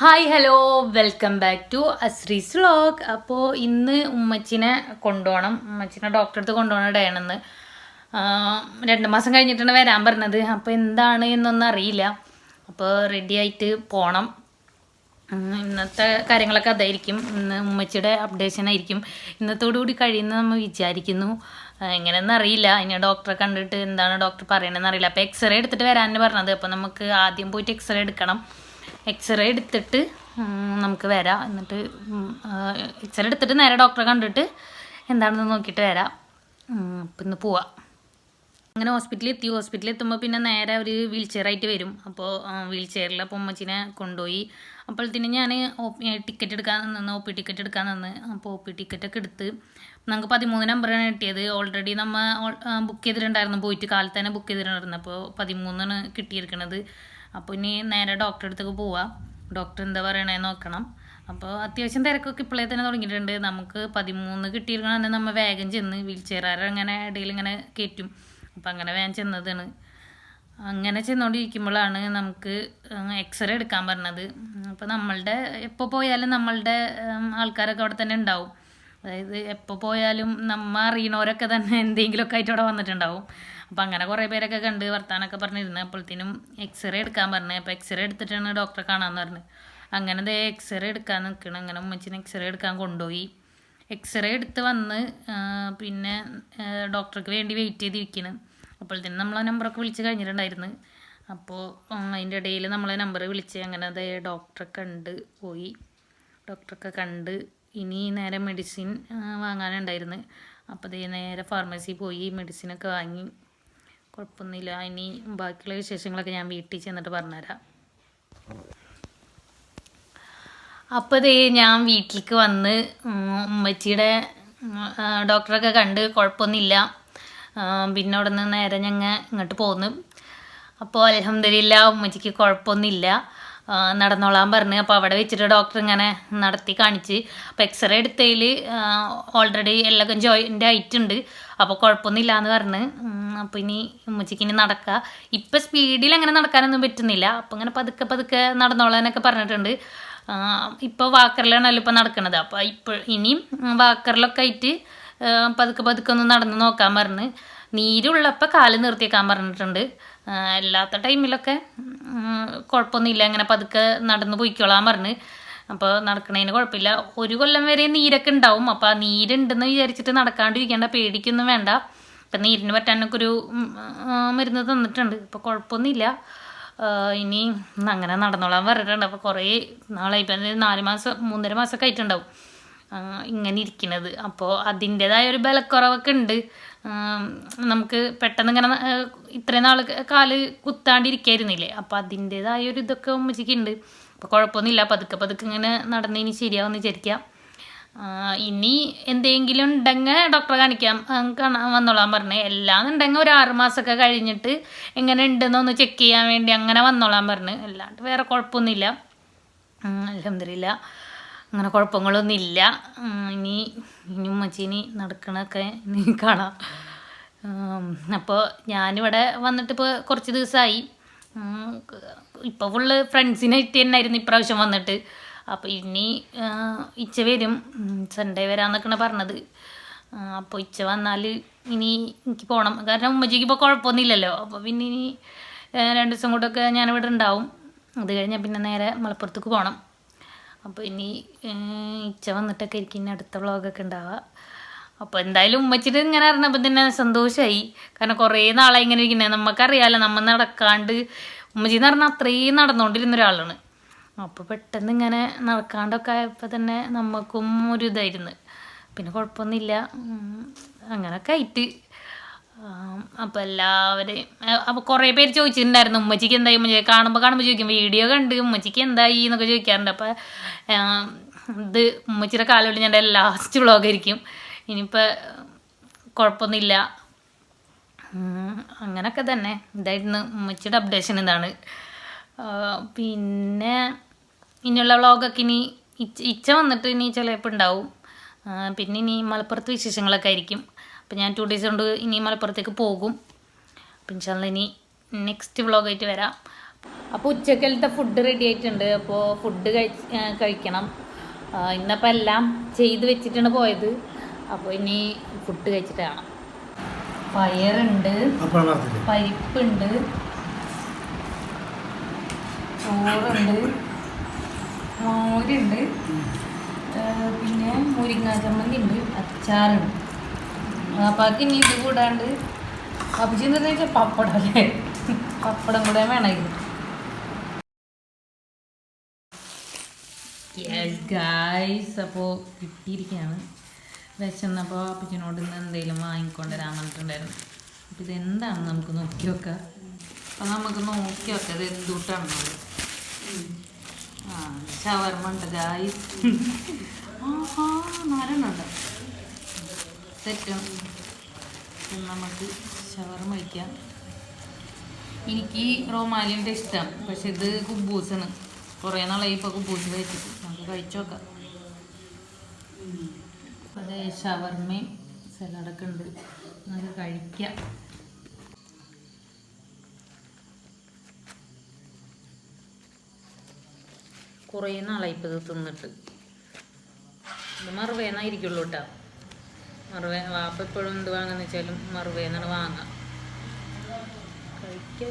Hi hello welcome back to Asree's vlog അപ്പോൾ ഇന്ന് ഉമ്മച്ചിനെ കൊണ്ടുപോകണം. ഉമ്മച്ചിനെ ഡോക്ടറെ അടുത്ത് കൊണ്ടുപോകണ ഡേ ആണെന്ന് രണ്ട് മാസം കഴിഞ്ഞിട്ടാണ് വരാൻ പറഞ്ഞത്. അപ്പോൾ എന്താണ് എന്നൊന്നും അറിയില്ല. അപ്പോൾ റെഡി ആയിട്ട് പോകണം ഇന്നത്തെ കാര്യങ്ങളൊക്കെ അതായിരിക്കും. ഇന്ന് ഉമ്മച്ചിയുടെ അപ്ഡേഷൻ ആയിരിക്കും. ഇന്നത്തോടു കൂടി കഴിയുന്ന നമ്മൾ വിചാരിക്കുന്നു. എങ്ങനെയെന്ന് അറിയില്ല. ഇനി ഡോക്ടറെ കണ്ടിട്ട് എന്താണ് ഡോക്ടർ പറയണതെന്ന് അറിയില്ല. അപ്പോൾ എക്സ്റേ എടുത്തിട്ട് വരാനാണ് പറഞ്ഞത്. അപ്പോൾ നമുക്ക് ആദ്യം പോയിട്ട് എക്സ്റേ എടുക്കണം. എക്സ്റേ എടുത്തിട്ട് നമുക്ക് വരാം. എന്നിട്ട് എക്സ്റേ എടുത്തിട്ട് നേരെ ഡോക്ടറെ കണ്ടിട്ട് എന്താണെന്ന് നോക്കിയിട്ട് വരാം. അപ്പം പോവാം. അങ്ങനെ ഹോസ്പിറ്റലിൽ എത്തി. ഹോസ്പിറ്റലിൽ എത്തുമ്പോൾ പിന്നെ നേരെ അവർ വീൽ ചെയറായിട്ട് വരും. അപ്പോൾ വീൽ ചെയറിൽ അപ്പോൾ ഉമ്മച്ചിനെ കൊണ്ടുപോയി. അപ്പോഴത്തേനും ഞാൻ ടിക്കറ്റ് എടുക്കാൻ നിന്ന് ഒ പി ടിക്കറ്റ് എടുക്കാൻ നിന്ന്. അപ്പോൾ ഒ പി ടിക്കറ്റൊക്കെ എടുത്ത് നമുക്ക് പതിമൂന്ന് നമ്പറാണ് കിട്ടിയത്. ഓൾറെഡി നമ്മൾ ബുക്ക് ചെയ്തിട്ടുണ്ടായിരുന്നു. പോയിട്ട് കാലത്ത് തന്നെ ബുക്ക് ചെയ്തിട്ടുണ്ടായിരുന്നു. അപ്പോൾ പതിമൂന്നാണ് കിട്ടിയിരിക്കുന്നത് അപ്പോൾ ഇനി നേരെ ഡോക്ടറെ അടുത്തേക്ക് പോവാം. ഡോക്ടർ എന്താ പറയണേ നോക്കണം. അപ്പോൾ അത്യാവശ്യം തിരക്കൊക്കെ ഇപ്പോഴേ തന്നെ തുടങ്ങിയിട്ടുണ്ട്. നമുക്ക് പതിമൂന്ന് കിട്ടിയിരിക്കണമെന്ന് നമ്മൾ വേഗം ചെന്ന് വീൽ ചെയറാർ അങ്ങനെ ഇടയിൽ ഇങ്ങനെ കയറ്റും. അപ്പം അങ്ങനെ വേഗം ചെന്നതാണ്. അങ്ങനെ ചെന്നുകൊണ്ടിരിക്കുമ്പോഴാണ് നമുക്ക് എക്സ്റേ എടുക്കാൻ പറഞ്ഞത്. അപ്പോൾ നമ്മളുടെ എപ്പോൾ പോയാലും നമ്മളുടെ ആൾക്കാരൊക്കെ അവിടെ തന്നെ ഉണ്ടാവും. അതായത് എപ്പോൾ പോയാലും നമ്മ അറിയണവരൊക്കെ തന്നെ എന്തെങ്കിലുമൊക്കെ ആയിട്ട് അവിടെ വന്നിട്ടുണ്ടാവും. അപ്പം അങ്ങനെ കുറേ പേരൊക്കെ കണ്ട് വർത്താനൊക്കെ പറഞ്ഞിരുന്നു. അപ്പോഴത്തേനും എക്സ്റേ എടുക്കാൻ പറഞ്ഞു. അപ്പോൾ എക്സ്റേ എടുത്തിട്ടാണ് ഡോക്ടറെ കാണാമെന്ന് പറഞ്ഞു. അങ്ങനെ ദേ എക്സ്റേ എടുക്കാൻ നിൽക്കണം അങ്ങനെ ഉമ്മച്ചിനെ എക്സ്റേ എടുക്കാൻ കൊണ്ടുപോയി. എക്സ്റേ എടുത്ത് വന്ന് പിന്നെ ഡോക്ടർക്ക് വേണ്ടി വെയിറ്റ് ചെയ്തിരിക്കുന്നു അപ്പോഴത്തേനും നമ്മളെ നമ്പറൊക്കെ വിളിച്ച് കഴിഞ്ഞിട്ടുണ്ടായിരുന്നു. അപ്പോൾ അതിന്റെ ഇടയിൽ നമ്മളെ നമ്പർ വിളിച്ച് അങ്ങനെ അതേ ഡോക്ടറെ കണ്ട് പോയി. ഡോക്ടറൊക്കെ കണ്ട് ഇനി നേരെ മെഡിസിൻ വാങ്ങാനുണ്ടായിരുന്നു. അപ്പോൾ ദേ നേരെ ഫാർമസി പോയി മെഡിസിനൊക്കെ വാങ്ങി. കുഴപ്പമൊന്നുമില്ല ഇനി ബാക്കിയുള്ള വിശേഷങ്ങളൊക്കെ ഞാൻ വീട്ടിൽ ചെന്നിട്ട് പറഞ്ഞുതരാം. അപ്പോൾ ദേ ഞാൻ വീട്ടിലേക്ക് വന്ന് ഉമ്മച്ചിയുടെ ഡോക്ടറൊക്കെ കണ്ട് കുഴപ്പമൊന്നുമില്ല പിന്നെ അവിടെ നിന്ന് നേരെ ഞങ്ങൾ ഇങ്ങോട്ട് പോന്നു. അപ്പോൾ അലഹമില്ല ഉമ്മച്ചിക്ക് കുഴപ്പമൊന്നുമില്ല നടന്നോളാൻ പറഞ്ഞ്. അപ്പോൾ അവിടെ വെച്ചിട്ട് ഡോക്ടർ ഇങ്ങനെ നടത്തി കാണിച്ച്. അപ്പോൾ എക്സ്റേ എടുത്തതിൽ ഓൾറെഡി എല്ലാം ജോയിന്റ് ആയിട്ടുണ്ട്. അപ്പോൾ കുഴപ്പമൊന്നുമില്ല എന്ന് പറഞ്ഞ് അപ്പോൾ ഇനി ഉമ്മച്ചിക്ക് ഇനി നടക്കുക ഇപ്പം സ്പീഡിൽ അങ്ങനെ നടക്കാനൊന്നും പറ്റുന്നില്ല. അപ്പോൾ ഇങ്ങനെ പതുക്കെ പതുക്കെ നടന്നോളാനൊക്കെ പറഞ്ഞിട്ടുണ്ട്. ഇപ്പോൾ വാക്കറിലാണല്ലോ ഇപ്പോൾ നടക്കുന്നത് അപ്പോൾ ഇപ്പോൾ ഇനിയും വാക്കറിലൊക്കെ ആയിട്ട് പതുക്കെ പതുക്കെ ഒന്ന് നടന്ന് നോക്കാൻ പറഞ്ഞ്. നീരുള്ളപ്പോൾ കാൽ നിർത്തിയേക്കാൻ പറഞ്ഞിട്ടുണ്ട്. അല്ലാത്ത ടൈമിലൊക്കെ കുഴപ്പമൊന്നുമില്ല അങ്ങനെ പതുക്കെ നടന്ന് പോയിക്കോളാൻ പറഞ്ഞ്. അപ്പോൾ നടക്കണതിന് കുഴപ്പമില്ല ഒരു കൊല്ലം വരെ നീരൊക്കെ ഉണ്ടാവും. അപ്പോൾ ആ നീരുണ്ടെന്ന് വിചാരിച്ചിട്ട് നടക്കാണ്ടിരിക്കേണ്ട. പേടിക്കൊന്നും വേണ്ട. ഇപ്പം നീരിന് പറ്റാനൊക്കെ ഒരു മരുന്ന് തന്നിട്ടുണ്ട്. ഇപ്പോൾ കുഴപ്പമൊന്നുമില്ല ഇനി അങ്ങനെ നടന്നോളാൻ പറഞ്ഞിട്ടുണ്ട്. അപ്പോൾ കുറേ നാളായി. ഇപ്പം നാല് മാസം മൂന്നര മാസമൊക്കെ ആയിട്ടുണ്ടാവും. ഇങ്ങനെ ഇരിക്കുന്നത് അപ്പോൾ അതിന്റെതായ ഒരു ബലക്കുറവൊക്കെ ഉണ്ട്. നമുക്ക് പെട്ടെന്ന് ഇങ്ങനെ ഇത്രയും നാൾ കാൽ കുത്താണ്ടിരിക്കായിരുന്നില്ലേ? അപ്പോൾ അതിന്റെതായ ഒരു ഇതൊക്കെ ഉമ്മച്ചിക്ക് ഉണ്ട് അപ്പോൾ കുഴപ്പമൊന്നുമില്ല പതുക്കെ പതുക്കെ ഇങ്ങനെ നടന്ന് ഇനി ശരിയാവുമെന്ന് വിചാരിക്കാം. ഇനി എന്തെങ്കിലും ഉണ്ടെങ്കിൽ ഡോക്ടറെ കാണിക്കാം. കാണാൻ കാണാൻ വന്നോളാൻ എല്ലാം എല്ലാന്നുണ്ടെങ്കിൽ ഒരു ആറുമാസമൊക്കെ കഴിഞ്ഞിട്ട് എങ്ങനെ ഉണ്ടെന്നൊന്ന് ചെക്ക് ചെയ്യാൻ വേണ്ടി അങ്ങനെ വന്നോളാൻ പറഞ്ഞു. അല്ലാണ്ട് വേറെ കുഴപ്പമൊന്നുമില്ല അലഹമില്ല അങ്ങനെ കുഴപ്പങ്ങളൊന്നും ഇല്ല ഇനി ഇനി ഉമ്മച്ചീനി നടക്കണൊക്കെ ഇനി കാണാം. അപ്പോൾ ഞാനിവിടെ വന്നിട്ടിപ്പോൾ കുറച്ച് ദിവസമായി. ഇപ്പോൾ ഫുള്ള് ഫ്രണ്ട്സിനായിട്ട് തന്നെയായിരുന്നു ഇപ്രാവശ്യം വന്നിട്ട്. അപ്പോൾ ഇനി ഇച്ച വരും. സൺഡേ വരാമെന്നൊക്കെയാണ് പറഞ്ഞത്. അപ്പോൾ ഇച്ച വന്നാൽ ഇനി എനിക്ക് പോകണം. കാരണം ഉമ്മച്ചിക്ക് ഇപ്പോൾ കുഴപ്പമൊന്നുമില്ലല്ലോ. അപ്പോൾ പിന്നെ ഇനി രണ്ട് ദിവസം കൂടെയൊക്കെ ഞാനിവിടെ ഉണ്ടാവും. അത് കഴിഞ്ഞാൽ പിന്നെ നേരെ മലപ്പുറത്തേക്ക് പോകണം. അപ്പോൾ ഇനി ഇച്ച വന്നിട്ടൊക്കെ ആയിരിക്കും ഇനി അടുത്ത വ്ളോഗൊക്കെ ഉണ്ടാവുക അപ്പോൾ എന്തായാലും ഉമ്മച്ചിട്ട് ഇങ്ങനെ അറിഞ്ഞപ്പോൾ തന്നെ സന്തോഷമായി കാരണം കുറേ നാളായി ഇങ്ങനെ ഇരിക്കുന്നത് നമുക്കറിയാലോ നമ്മൾ നടക്കാണ്ട് ഉമ്മച്ചി എന്ന് പറഞ്ഞാൽ അത്രയും നടന്നുകൊണ്ടിരുന്ന ഒരാളാണ്. അപ്പോൾ പെട്ടെന്ന് ഇങ്ങനെ നടക്കാണ്ടൊക്കെ ആയപ്പോൾ തന്നെ നമുക്കും ഒരു ഇതായിരുന്നു. പിന്നെ കുഴപ്പമൊന്നുമില്ല അങ്ങനെയൊക്കെ ആയിട്ട്. അപ്പോൾ എല്ലാവരെയും അപ്പോൾ കുറേ പേര് ചോദിച്ചിട്ടുണ്ടായിരുന്നു ഉമ്മച്ചിക്ക് എന്തായി? ഉമ്മച്ചി കാണുമ്പോൾ കാണുമ്പോൾ ചോദിക്കും വീഡിയോ കണ്ട് ഉമ്മച്ചിക്ക് എന്തായി? എന്നൊക്കെ ചോദിക്കാറുണ്ട്. അപ്പോൾ ഇത് ഉമ്മച്ചിയുടെ കാലോട്ട് ഞാൻ ലാസ്റ്റ് വ്ളോഗായിരിക്കും ഇനിയിപ്പോൾ കുഴപ്പമൊന്നുമില്ല അങ്ങനൊക്കെ തന്നെ. ഇതായിരുന്നു ഉമ്മച്ചിയുടെ അപ്ഡേഷൻ ഇതാണ്. പിന്നെ ഇനിയുള്ള വ്ളോഗൊക്കെ ഇനി ഇച്ച ഇച്ച വന്നിട്ട് ഇനി ചിലപ്പോൾ ഉണ്ടാവും പിന്നെ ഇനി മലപ്പുറത്ത് വിശേഷങ്ങളൊക്കെ ആയിരിക്കും. അപ്പം ഞാൻ ടു ഡേയ്സ് കൊണ്ട് ഇനി മലപ്പുറത്തേക്ക് പോകും. അപ്പം ഇൻഷാല്ല ഇനി നെക്സ്റ്റ് വ്ളോഗായിട്ട് വരാം. അപ്പോൾ ഉച്ചക്കലത്തെ ഫുഡ് റെഡി ആയിട്ടുണ്ട്. അപ്പോൾ ഫുഡ് കഴിച്ച് കഴിക്കണം. ഇന്നപ്പോൾ എല്ലാം ചെയ്ത് വെച്ചിട്ടാണ് പോയത്. അപ്പോൾ ഇനി ഫുഡ് കഴിച്ചിട്ട് കാണാം. പയറുണ്ട്. പരിപ്പുണ്ട്. ചോറുണ്ട്. മോരുണ്ട്. പിന്നെ മുരിങ്ങാ ചമ്മന്തി ഉണ്ട്. അച്ചാറുണ്ട്. അപ്പാക്ക് ഇനി ഇത് കൂടാണ്ട് പബ്ജി എന്ന് വെച്ചാൽ പപ്പടം അല്ലേ? പപ്പടം കൂടെ യെസ് ഗായ്സ് അപ്പോൾ കിട്ടിയിരിക്കുകയാണ് വിശന്നപ്പോൾ അപ്പച്ചനോട് ഇന്ന് എന്തെങ്കിലും വാങ്ങിക്കൊണ്ടുവരാൻ പറഞ്ഞിട്ടുണ്ടായിരുന്നു. അപ്പോൾ ഇതെന്താണെന്ന് നമുക്ക് നോക്കി നോക്കാം അപ്പോൾ നമുക്ക് നോക്കി നോക്കാം ഇത് എന്തുട്ടാണെന്നുള്ളത് ആ ഷവർമ്മ ഉണ്ട് ഗായ്സ് ആ നാലെണ്ണുണ്ട് സെറ്റാണ് നമുക്ക് ഷവർമ വയ്ക്കാം എനിക്ക് റോമാലിന്റെ ഇഷ്ടം. പക്ഷെ ഇത് കുബൂസാണ്. കുറേ നാളായി ഇപ്പോൾ കുബൂസ് കഴിച്ചിട്ട്. നമുക്ക് കഴിച്ചു നോക്കാം. അതെ ഷവർമയും സലാഡൊക്കെ ഉണ്ട്. നമുക്ക് കഴിക്കാം. കുറേ നാളായി ഇപ്പോൾ ഇത് തിന്നിട്ട്. ഇത് മറുവേന്നായിരിക്കുള്ളൂ കേട്ടോ. മറുവേ വാപ്പ എപ്പോഴും എന്ത് വാങ്ങുന്ന വെച്ചാലും മറുവേന്നാണ് വാങ്ങാം കഴിക്ക.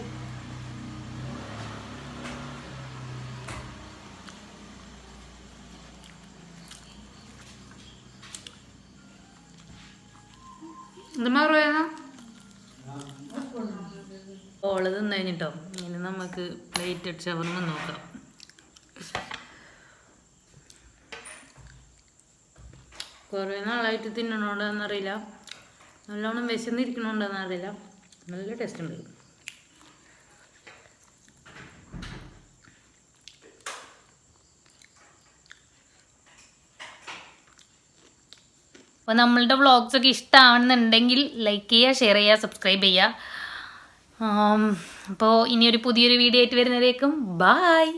ഓൾ തിന്നു കഴിഞ്ഞിട്ടോ? ഇനി നമുക്ക് പ്ലേറ്റ് ഷവർമ നോക്കാം. കുറേ നാളായിട്ട് തിന്നണോണ്ടെന്നറിയില്ല. നല്ലോണം വിശന്നിരിക്കണോണ്ടെന്നറിയില്ല. നല്ല ടേസ്റ്റ് ഉണ്ട്. അപ്പോൾ നമ്മളുടെ വ്ളോഗ്സ് ഒക്കെ ഇഷ്ടമാണെന്നുണ്ടെങ്കിൽ ലൈക്ക് ചെയ്യുക ഷെയർ ചെയ്യുക സബ്സ്ക്രൈബ് ചെയ്യുക. അപ്പോൾ ഇനിയൊരു പുതിയൊരു വീഡിയോ ആയിട്ട് വരുന്നതേക്കും. ബായ്